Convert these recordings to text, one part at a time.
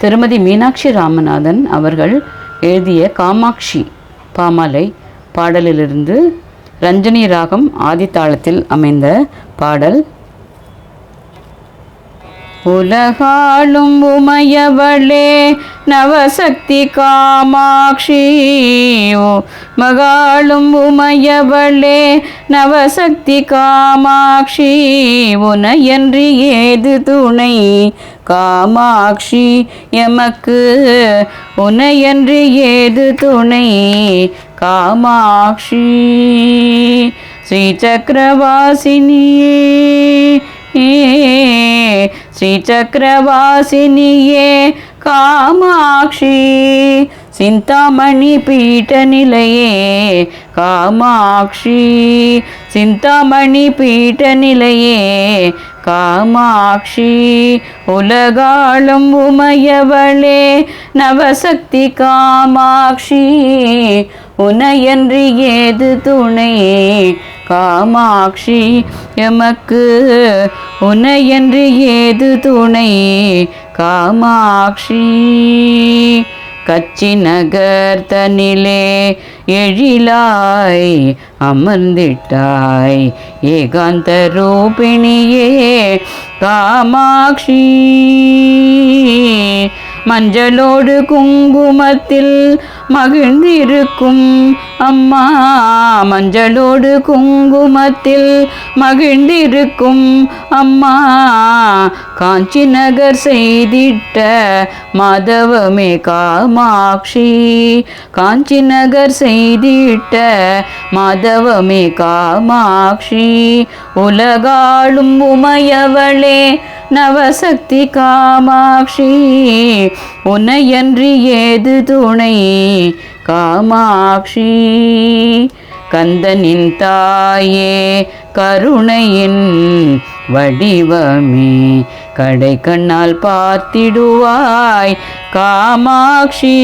திருமதி மீனாட்சி ராமநாதன் அவர்கள் எழுதிய காமாட்சி பாமாலை பாடலிலிருந்து ரஞ்சனி ராகம் ஆதித்தாளத்தில் அமைந்த பாடல் உலகாளும் உமையவளே நவசக்தி காமாட்சி. மகாளும் உமையவளே நவசக்தி காமாட்சி. உனையன்றி ஏது துணை? காமாட்சி எமக்கு உனையன்றி ஏது துணை? காமாட்சி ஸ்ரீ சக்கரவாசினியே ஸ்ரீசக்கரவாசினியே காமாட்சி சிந்தாமணி பீட்ட நிலையே காமாட்சி சிந்தாமணி பீட்ட நிலையே காமாட்சி. உலகாளும் உமையவளே நவசக்தி காமாட்சி உனையன்று ஏது துணையே காமாட்சி எமக்கு உனையன்றி ஏது துணை? காமாட்சி கச்சி நகர் தனிலே எழிலாய் அமர்ந்திட்டாய் ஏகாந்த ரூபிணியே. காமாட்சி. மஞ்சளோடு குங்குமத்தில் மகிழ்ந்திருக்கும் அம்மா. மஞ்சளோடு குங்குமத்தில் மகிழ்ந்திருக்கும் அம்மா. காஞ்சி நகர் செய்திட்ட மாதவமே காமாட்சி. காஞ்சி நகர் செய்திட்ட மாதவமே காமாட்சி. உலகாளும் உமையவளே நவசக்தி காமாட்சி. உன்னையன்றி ஏது துணை காமாட்சி. கந்தனின் தாயே கருணையின் வடிவமே. கடை கண்ணால் பார்த்திடுவாய் காமாட்சி.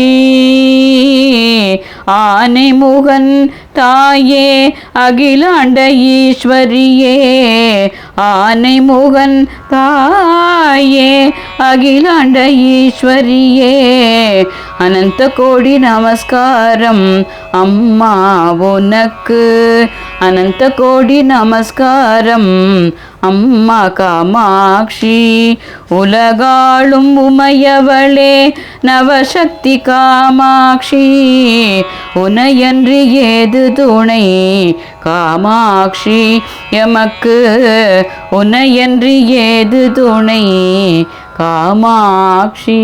ஆனை முகன் தாயே அகிலாண்ட ஈஸ்வரியே. ஆனை முகன் தாயே அகிலாண்ட ஈஸ்வரியே. அனந்த கோடி நமஸ்காரம் அம்மா உனக்கு. அனந்த கோடி நமஸ்காரம் அம்மா காமாட்சி உலகாளும் உமையவளே நவசக்தி காமாட்சி உனையன்று ஏது துணை காமாட்சி எமக்கு உனையன்று ஏது துணை காமாட்சி